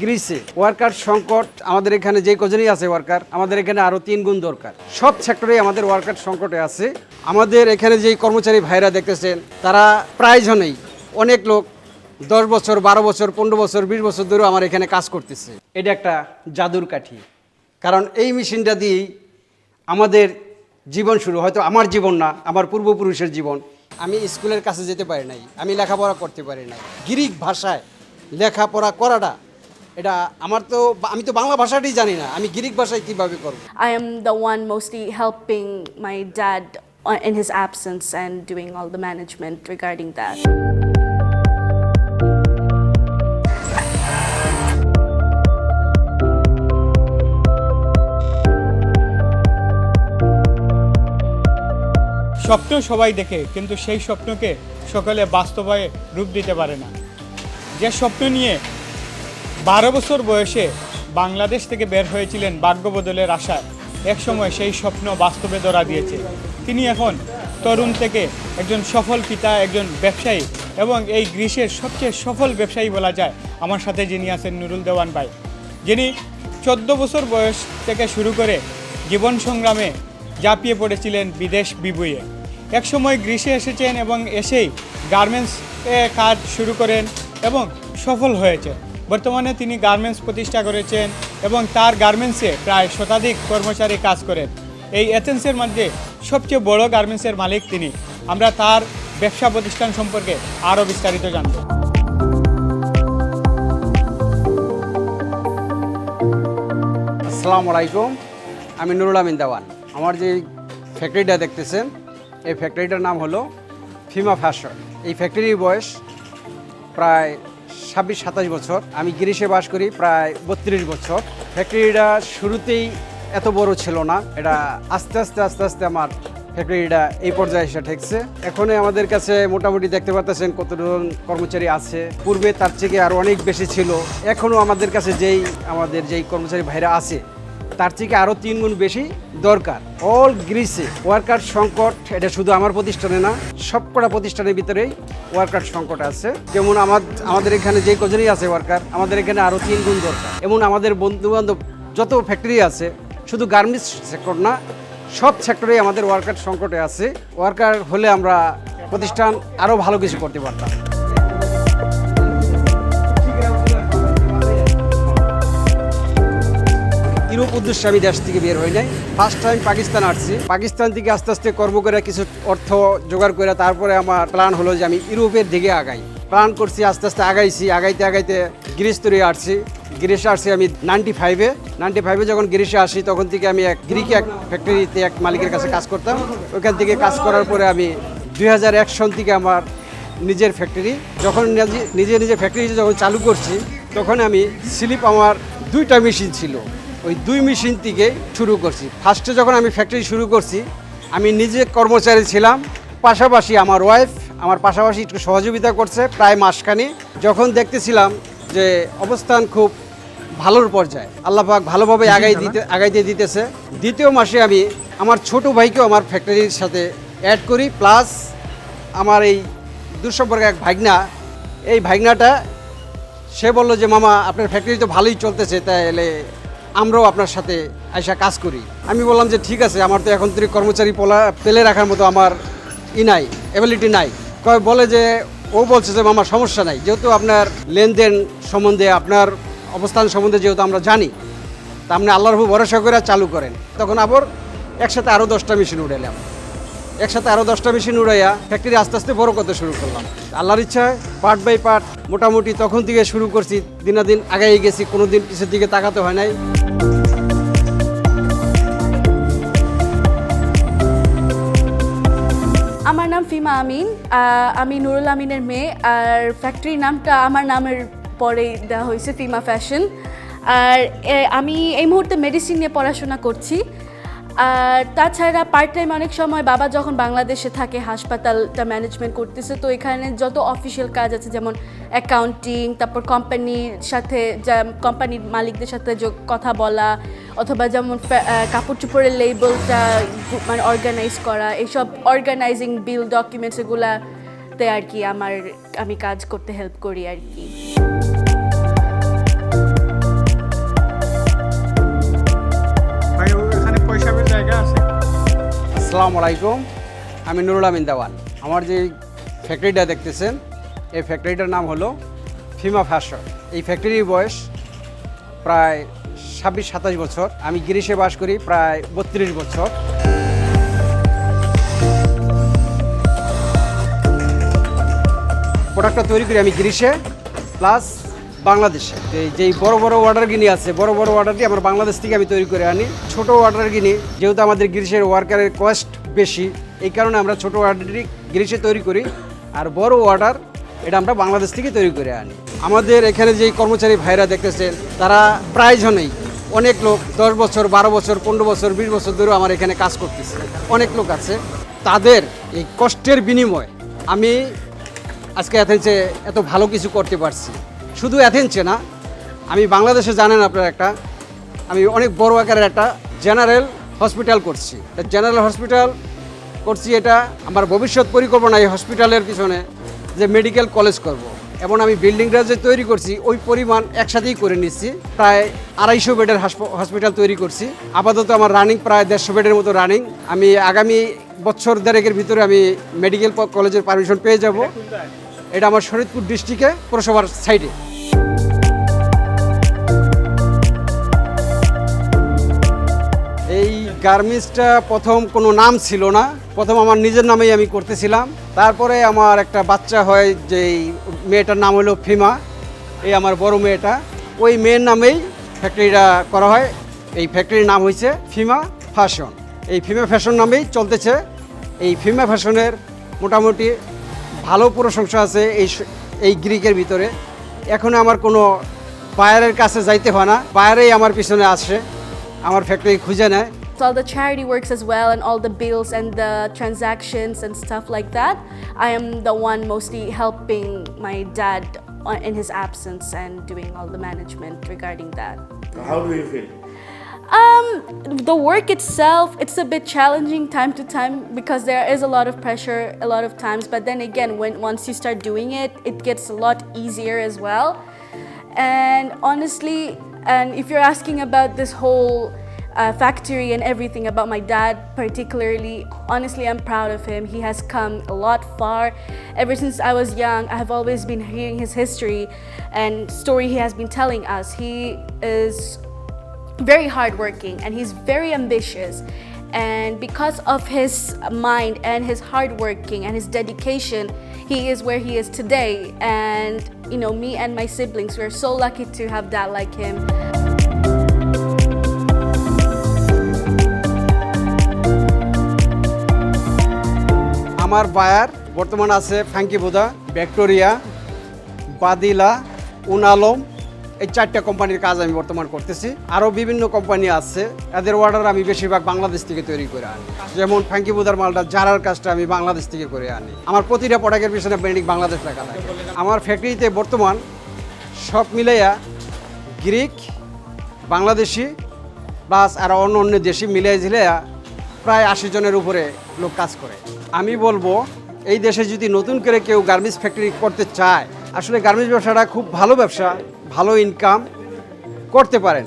গ্রিসে worker সংকট আমাদের এখানে যে কজনই আছে ওয়ার্কার, আমাদের এখানে আরও তিন গুণ দরকার। সব সেক্টরে আমাদের ওয়ার্কার সংকটে আছে। আমাদের এখানে যেই কর্মচারী ভাইরা দেখতেছেন, তারা প্রায়জনেই অনেক লোক দশ বছর, বারো বছর, পনেরো বছর, বিশ বছর ধরে আমার এখানে কাজ করতেছে। এটা একটা জাদুর কাঠি। কারণ এই মেশিনটা দিয়েই আমাদের জীবন শুরু। হয়তো আমার জীবন না, আমার পূর্বপুরুষের জীবন। আমি স্কুলের কাছে যেতে পারি নাই, আমি লেখাপড়া করতে পারি নাই। গ্রিক ভাষায় লেখাপড়া করাটা এটা আমার তো আমি তো বাংলা ভাষাটাই জানি না। আমি গ্রিক ভাষায় কীভাবে করব? I am the one mostly helping my dad in his absence and doing all the management regarding that স্বপ্ন সবাই দেখে কিন্তু সেই স্বপ্নকে সকলে বাস্তবায়ে রূপ দিতে পারে না। যে স্বপ্ন নিয়ে বারো বছর বয়সে বাংলাদেশ থেকে বের হয়েছিলেন ভাগ্য বদলের আশায় একসময় সেই স্বপ্ন বাস্তবে ধরা দিয়েছে। তিনি এখন তরুণ থেকে একজন সফল পিতা, একজন ব্যবসায়ী এবং এই গ্রীষ্মের সবচেয়ে সফল ব্যবসায়ী বলা যায়। আমার সাথে যিনি আছেন নুরুল দেওয়ান ভাই। যিনি চোদ্দ বছর বয়স থেকে শুরু করে জীবন সংগ্রামে ঝাঁপিয়ে পড়েছিলেন বিদেশ বিবুয়ে। একসময় গ্রীষ্মে এসেছেন এবং এসেই গার্মেন্টস কাজ শুরু করেন এবং সফল হয়েছে বর্তমানে তিনি গার্মেন্টস প্রতিষ্ঠা করেছেন এবং তার গার্মেন্টসে প্রায় শতাধিক কর্মচারী কাজ করেন। এই এথেন্সের মধ্যে সবচেয়ে বড় গার্মেন্টসের মালিক তিনি। আমরা তার ব্যবসা প্রতিষ্ঠান সম্পর্কে আরও বিস্তারিত জানব। আসসালামু আলাইকুম। আমি নুরুল আমিন দেওয়ান। আমার যে ফ্যাক্টরিটা দেখতেছেন, এই ফ্যাক্টরিটার নাম হলো ফিমা ফ্যাশন এই ফ্যাক্টরির বয়স প্রায় ছাব্বিশ, সাতাশ বছর। আমি গ্রিসে বাস করি প্রায় বত্রিশ বছর। ফ্যাক্টরিটা শুরুতেই এত বড় ছিল না। এটা আস্তে আস্তে আস্তে আস্তে আমার ফ্যাক্টরিটা এই পর্যায়ে এসে ঠেকছে। এখন আমাদের কাছে মোটামুটি দেখতে পাচ্ছেন কতজন কর্মচারী আছে। পূর্বে তার থেকে আরও অনেক বেশি ছিল। এখনও আমাদের কাছে যেই, আমাদের যেই কর্মচারী ভাইরা আছে তার থেকে আরও তিন গুণ বেশি দরকার। অল গ্রিসে ওয়ার্কার সংকট, এটা শুধু আমার প্রতিষ্ঠানে না, সবকটা প্রতিষ্ঠানের ভিতরেই ওয়ার্কার সংকট আছে। যেমন আমার, আমাদের এখানে যে কজনই আছে ওয়ার্কার আমাদের এখানে আরও তিন গুণ দরকার। এমন আমাদের বন্ধু বান্ধব যত ফ্যাক্টরি আছে, শুধু গার্মেন্টস সেক্টর না, সব সেক্টরেই আমাদের ওয়ার্কার সংকটে আছে। ওয়ার্কার হলে আমরা প্রতিষ্ঠান আরও ভালো কিছু করতে পারতাম। ইউরোপ উদ্দেশ্যে আমি দেশ থেকে বের হই নাই। ফার্স্ট টাইম পাকিস্তান আসছি। পাকিস্তান থেকে আস্তে আস্তে কর্ম করে কিছু অর্থ জোগাড় করে তারপরে আমার প্ল্যান হলো যে আমি ইউরোপের দিকে আগাই। প্ল্যান করছি, আস্তে আস্তে আগাইছি। আগাইতে আগাইতে গ্রিস্তরে আসছি। গ্রিসে আসছি আমি নাইনটি ফাইভে নাইনটি ফাইভে যখন গ্রিসে আসি, তখন থেকে আমি এক গ্রিকে এক ফ্যাক্টরিতে এক মালিকের কাছে কাজ করতাম। ওখান থেকে কাজ করার পরে আমি দুই হাজার এক সন থেকে আমার নিজের ফ্যাক্টরি যখন নিজে নিজে ফ্যাক্টরি যখন চালু করছি, তখন আমি স্লিপ আমার দুইটা মেশিন ছিল। ওই দুই মেশিন থেকে শুরু করছি। ফার্স্টে যখন আমি ফ্যাক্টরি শুরু করছি আমি নিজে কর্মচারী ছিলাম। পাশাপাশি আমার ওয়াইফ আমার পাশাপাশি একটু সহযোগিতা করছে প্রায় মাসখানি। যখন দেখতেছিলাম যে অবস্থান খুব ভালোর পর্যায়ে আল্লাহ পাক ভালোভাবে আগাই দিতে আগাইতে দিতেছে। দ্বিতীয় মাসে আমি আমার ছোট ভাইকেও আমার ফ্যাক্টরির সাথে অ্যাড করি। প্লাস আমার এই দুঃসম্পর্ক এক ভাগনা এই ভাগনাটা সে বলল যে মামা আপনার ফ্যাক্টরি তো ভালোই চলতেছে তাহলে আমরাও আপনার সাথে আইসা কাজ করি। আমি বললাম যে, ঠিক আছে, আমার তো এখন থেকে কর্মচারী পোলা, পেলে রাখার মতো আমার ই নাই অ্যাবিলিটি নাই। কয়, বলে যে, ও বলছে যে আমার সমস্যা নাই। যেহেতু আপনার লেনদেন সম্বন্ধে, আপনার অবস্থান সম্বন্ধে যেহেতু আমরা জানি, তা আপনি আল্লাহর ভরসা করে চালু করেন। তখন আবার একসাথে আরও দশটা মেশিন উঠাইলাম। একসাথে আরও দশটা মেশিন উড়াইয়া ফ্যাক্টরি আস্তে আস্তে বড় করতে শুরু করলাম। আল্লাহর ইচ্ছায় পার্ট বাই পার্ট মোটামুটি তখন থেকে শুরু করছি, দিনাদিন আগাই গেছি কোনো দিন পিছের দিকে তাকাতে হয় নাই। আমার নাম ফিমা আমিন আমি নুরুল আমিনের মেয়ে, আর ফ্যাক্টরির নামটা আমার নামের পরেই দেওয়া হয়েছে ফিমা ফ্যাশন আর আমি এই মুহূর্তে মেডিসিন নিয়ে পড়াশোনা করছি। আর তাছাড়া পার্ট টাইম অনেক সময় বাবা যখন বাংলাদেশে থাকে, হাসপাতালটা ম্যানেজমেন্ট করতেছে, তো এখানে যত অফিসিয়াল কাজ আছে, যেমন অ্যাকাউন্টিং তারপর কোম্পানির সাথে যা কোম্পানির মালিকদের সাথে কথা বলা, অথবা যেমন কাপড় চোপড়ের লেবেলটা মানে অর্গানাইজ করা, এইসব অর্গানাইজিং বিল ডকুমেন্টস এগুলাতে আর কি আমার, আমি কাজ করতে হেল্প করি আর কি। আসসালামু আলাইকুম। আমি নুরুল আমিন দেওয়ান। আমার যে ফ্যাক্টরিটা দেখতেছেন, এই ফ্যাক্টরিটার নাম হলো ফিমা ফ্যাশন এই ফ্যাক্টরির বয়স প্রায় ছাব্বিশ, সাতাশ বছর। আমি গ্রিসে বাস করি প্রায় বত্রিশ বছর। প্রোডাক্টটা তৈরি করি আমি গ্রিসে প্লাস বাংলাদেশে। এই যেই বড় বড় অর্ডার গিনি আছে, বড় বড় অর্ডারটি আমার বাংলাদেশ থেকে আমি তৈরি করে আনি। ছোট অর্ডার গিনি, যেহেতু আমাদের গ্রিসের ওয়ার্কারের কস্ট বেশি, এই কারণে আমরা ছোট অর্ডারটি গ্রিসে তৈরি করি। আর বড় অর্ডার এটা আমরা বাংলাদেশ থেকে তৈরি করে আনি। আমাদের এখানে যেই কর্মচারী ভাইরা দেখতেছেন, তারা প্রায় জনেই অনেক লোক, দশ বছর, বারো বছর, পনেরো বছর, বিশ বছর ধরেও আমার এখানে কাজ করতেছে। অনেক লোক আছে। তাদের এই কষ্টের বিনিময় আমি আজকে এত ভালো কিছু করতে পারছি। শুধু অ্যাথেন্সে না, আমি বাংলাদেশে জানেন আপনার একটা, আমি অনেক বড় আকারের একটা জেনারেল হসপিটাল করছি। জেনারেল হসপিটাল করছি এটা, আমার ভবিষ্যৎ পরিকল্পনা এই হসপিটালের পিছনে যে মেডিকেল কলেজ করব। এবং আমি বিল্ডিংটা যে তৈরি করছি, ওই পরিমাণ একসাথেই করে নিচ্ছি। প্রায় আড়াইশো বেডের হাসপ- হসপিটাল তৈরি করছি। আপাতত আমার রানিং প্রায় দেড়শো বেডের মতো রানিং আমি আগামী বছর দেড়েকের ভিতরে আমি মেডিকেল কলেজের পারমিশন পেয়ে যাব। এটা আমার শরীরপুর ডিস্ট্রিক্টে পুরসভার সাইডে গার্মেন্টসটা প্রথম কোনো নাম ছিল না। প্রথম আমার নিজের নামেই আমি করতেছিলাম। তারপরে আমার একটা বাচ্চা হয় যে মেয়েটার নাম হলো ফিমা। এই আমার বড় মেয়েটা। ওই মেয়ের নামেই ফ্যাক্টরিটা করা হয়। এই ফ্যাক্টরির নাম হয়েছে ফিমা ফ্যাশন। এই ফিমা ফ্যাশন নামেই চলতেছে। এই ফিমা ফ্যাশনের মোটামুটি ভালো প্রশংসা আছে এই এই গ্রিকের ভিতরে। এখন আমার কোনো বায়ারের কাছে যাইতে হয় না। বায়ারেই আমার পিছনে আসে। আমার ফ্যাক্টরি খুঁজে নেয়। So all the charity works as well and all the bills and the transactions and stuff like that. I am the one mostly helping my dad in his absence and doing all the management regarding that. How do you feel? Um, the work itself, it's a bit challenging time to time because there is a lot of pressure a lot of times. But then again, when once you start doing it, it gets a lot easier as well. And honestly, and if you're asking about this whole uh, factory and everything about my dad particularly, honestly, I'm proud of him. He has come a lot far. Ever since I was young, I have always been hearing his history and story he has been telling us. He is very hardworking and he's very ambitious. And because of his mind and his hardworking and his dedication, he is where he is today. And you know, me and my siblings, we're so lucky to have dad like him. আমার বায়ার, বর্তমান আছে ফ্যাঙ্কিবোদা Victoria, বাদিলা, উনালম, এই চারটা কোম্পানির কাজ আমি বর্তমান করতেছি। আরও বিভিন্ন কোম্পানি আছে, এদের অর্ডার আমি বেশিরভাগ বাংলাদেশ থেকে তৈরি করে আনি। যেমন ফ্যাঙ্কিবোদার মালটা জারার কাজটা আমি বাংলাদেশ থেকে করে আনি। আমার প্রতিটা প্রোডাক্টের পিছনে ব্র্যান্ডিং বাংলাদেশ লেখা থাকে। আমার ফ্যাক্টরিতে বর্তমান সব মিলাইয়া গ্রিক, বাংলাদেশি প্লাস আর অন্য অন্য দেশি মিলিয়ে ঝিলিয়া প্রায় আশি জনের উপরে লোক কাজ করে। আমি বলব, এই দেশে যদি নতুন করে কেউ গার্মেন্টস ফ্যাক্টরি করতে চায়, আসলে গার্মেন্টস ব্যবসাটা খুব ভালো ব্যবসা, ভালো ইনকাম করতে পারেন।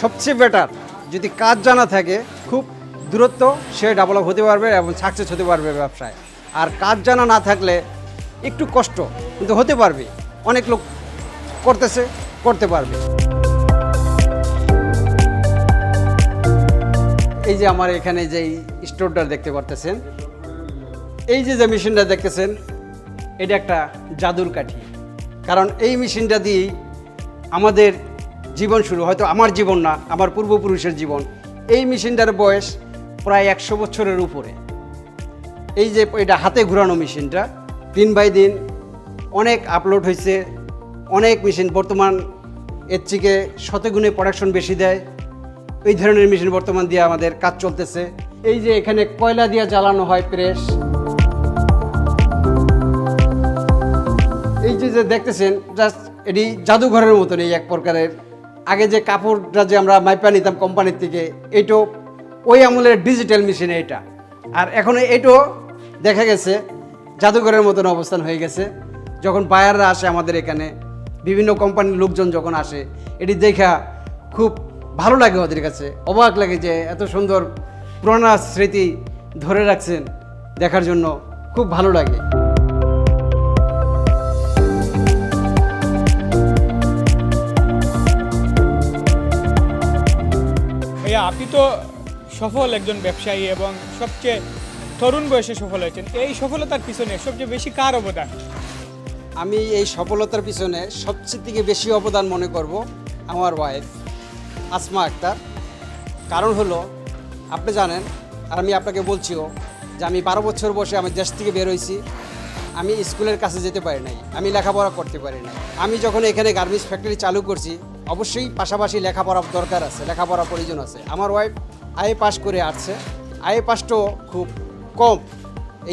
সবচেয়ে বেটার যদি কাজ জানা থাকে, খুব দূরত্ব, সে ডেভেলপ হতে পারবে এবং সাকসেস হতে পারবে ব্যবসায়। আর কাজ জানা না থাকলে একটু কষ্ট, কিন্তু হতে পারবে। অনেক লোক করতেছে, করতে পারবে। এই যে আমার এখানে যে স্টোরটা দেখতে পারতেছেন, এই যে যে মেশিনটা দেখতেছেন, এটা একটা জাদুর কাঠি। কারণ এই মেশিনটা দিয়েই আমাদের জীবন শুরু, হয়তো আমার জীবন না, আমার পূর্বপুরুষের জীবন। এই মেশিনটার বয়স প্রায় একশো বছরের উপরে। এই যে এটা হাতে ঘোরানো মেশিনটা, দিন বাই দিন অনেক আপলোড হয়েছে, অনেক মেশিন বর্তমান এর থেকে শতগুণে প্রোডাকশন বেশি দেয়। এই ধরনের মেশিন বর্তমান দিয়ে আমাদের কাজ চলতেছে। এই যে এখানে কয়লা দিয়ে জ্বালানো হয় প্রেস। এই যে যে দেখতেছেন জাস্ট এটি জাদুঘরের মতন এই এক প্রকারের। আগে যে কাপড়টা যে আমরা মাইপা নিতাম কোম্পানির থেকে এইটো ওই আমলের ডিজিটাল মেশিন এটা আর এখন এইটো দেখা গেছে, জাদুঘরের মতন অবস্থান হয়ে গেছে। যখন বায়াররা আসে আমাদের এখানে, বিভিন্ন কোম্পানির লোকজন যখন আসে, এটি দেখা খুব ভালো লাগে ওদের কাছে। অবাক লাগে যে এত সুন্দর পুরানা স্মৃতি ধরে রাখছেন দেখার জন্য। খুব ভালো লাগে। ভাইয়া আপনি তো সফল একজন ব্যবসায়ী এবং সবচেয়ে তরুণ বয়সে সফল হয়েছেন। এই সফলতার পিছনে সবচেয়ে বেশি কার অবদান? আমি এই সফলতার পিছনে সবচেয়ে থেকে বেশি অবদান মনে করব আমার ওয়াইফ আসমা আক্তার। কারণ হলো, আপনি জানেন, আর আমি আপনাকে বলছিও, যে আমি বারো বছর বসে আমি দেশ থেকে বের হয়েছি। আমি স্কুলের কাছে যেতে পারি নাই, আমি লেখাপড়া করতে পারি নাই। আমি যখন এখানে গার্মেন্টস ফ্যাক্টরি চালু করছি, অবশ্যই পাশাপাশি লেখাপড়ার দরকার আছে লেখাপড়ার প্রয়োজন আছে। আমার ওয়াইফ আইএ পাস করে আসছে। আইএ পাসটাও খুব কম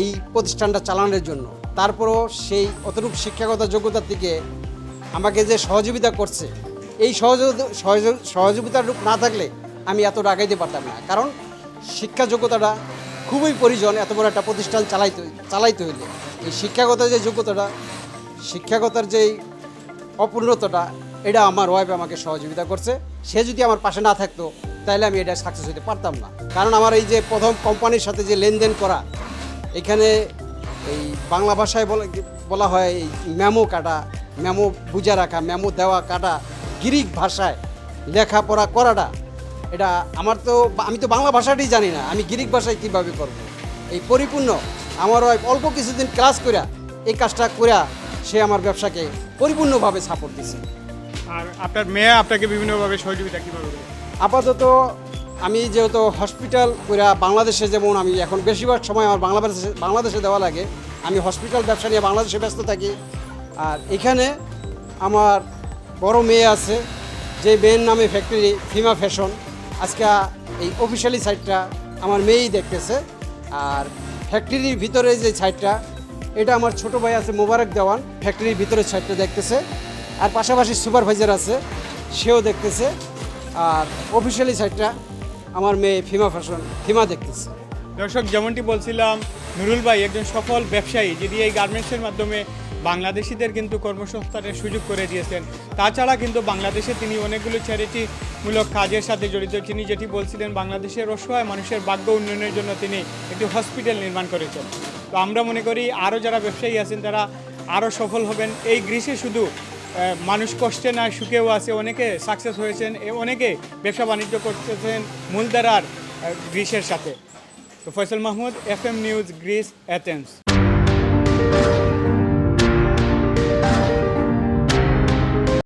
এই প্রতিষ্ঠানটা চালানোর জন্য। তারপরও সেই অতটুকু শিক্ষাগত যোগ্যতার থেকে আমাকে যে সহযোগিতা করছে এই সহযোগিতা সহযোগ- সহযোগিতার রূপ না থাকলে আমি এতটা আগাইতে পারতাম না। কারণ শিক্ষা যোগ্যতাটা খুবই প্রয়োজন, এত বড় একটা প্রতিষ্ঠান চালাইতে চালাইতে হইলে। এই শিক্ষাগত যে যোগ্যতাটা, শিক্ষাগতার যেই অপূর্ণতাটা, এটা আমার ওয়াইফ আমাকে সহযোগিতা করছে। সে যদি আমার পাশে না থাকতো, তাহলে আমি এটা সাকসেস হতে পারতাম না। কারণ আমার এই যে প্রথম কোম্পানির সাথে যে লেনদেন করা, এখানে এই বাংলা ভাষায় বলা হয় এই মেমো কাটা ম্যামো বুঝা রাখা ম্যামো দেওয়া কাটা গ্রিক ভাষায় লেখাপড়া করাটা এটা আমার তো আমি তো বাংলা ভাষাটাই জানি না আমি গ্রিক ভাষায় কীভাবে করব? এই পরিপূর্ণ আমার ওই অল্প কিছুদিন ক্লাস করিয়া এই কাজটা করিয়া সে আমার ব্যবসাকে পরিপূর্ণভাবে সাপোর্ট দিছে। আর আপনার মেয়ে আপনাকে বিভিন্নভাবে সহযোগিতা কীভাবে আপাতত আমি যেহেতু হসপিটাল কইরা বাংলাদেশে যেমন আমি এখন বেশিরভাগ সময় আমার বাংলাদেশে বাংলাদেশে দেওয়া লাগে আমি হসপিটাল ব্যবসা নিয়ে বাংলাদেশে ব্যস্ত থাকি। আর এখানে আমার বড় মেয়ে আছে, যে মেয়ের নামে ফ্যাক্টরি ফিমা ফ্যাশন আজকে এই অফিসিয়ালি সাইটটা আমার মেয়েই দেখতেছে। আর ফ্যাক্টরির ভিতরে যে সাইডটা এটা আমার ছোট ভাই আছে, মোবারক দেওয়ান। ফ্যাক্টরির ভিতরের সাইডটা দেখতেছে। আর পাশাপাশি সুপারভাইজার আছে, সেও দেখতেছে। আর অফিসিয়ালি সাইডটা আমার মেয়ে ফিমা ফ্যাশন ফিমা দেখতেছে। দর্শক, যেমনটি বলছিলাম, নুরুল ভাই একজন সফল ব্যবসায়ী, যিনি এই গার্মেন্টসের মাধ্যমে বাংলাদেশিদের কিন্তু কর্মসংস্থানের সুযোগ করে দিয়েছেন। তাছাড়া কিন্তু বাংলাদেশে তিনি অনেকগুলো চ্যারিটিমূলক কাজের সাথে জড়িত। তিনি যেটি বলছিলেন, বাংলাদেশের অসহায় মানুষের ভাগ্য উন্নয়নের জন্য তিনি একটি হসপিটাল নির্মাণ করেছেন। তো আমরা মনে করি, আরও যারা ব্যবসায়ী আছেন, তারা আরও সফল হবেন। এই গ্রীষে শুধু মানুষ কষ্টে না, সুখেও আছে। অনেকে সাকসেস হয়েছেন অনেকে ব্যবসা বাণিজ্য করতেছেন মূলধারার গ্রীষের সাথে। তো Faisal Mahmud F M news, Greece Athens